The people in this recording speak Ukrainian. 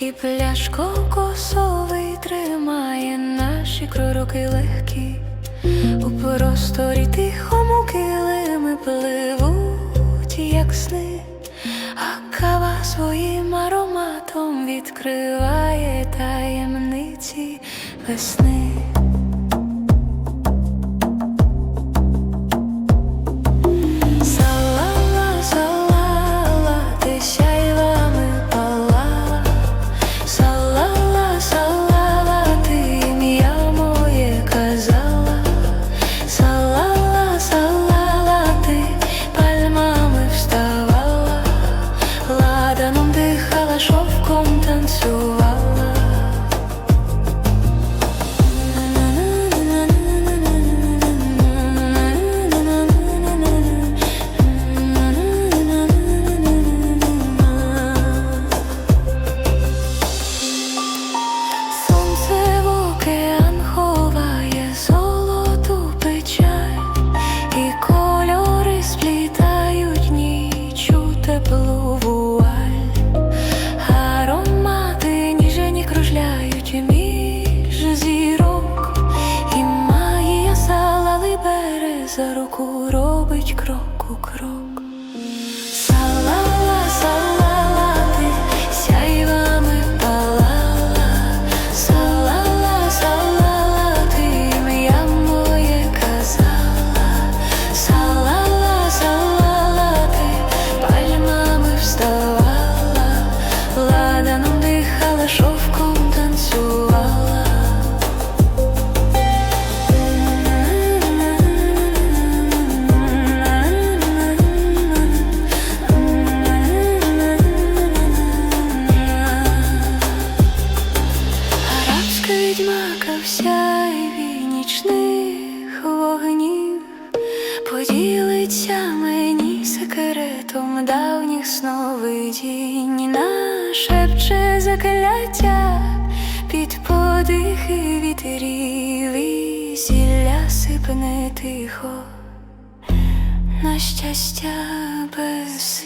і пляшко косовий тримає наші кроки легкі. У просторі тихому килими пливуть, як сни, а кава своїм ароматом відкриває таємниці весни. Руку, робить крок у крок. Секретом давніх сновидінь, нашепче закляття під подихи вітерів і зілля сипне тихо на щастя без.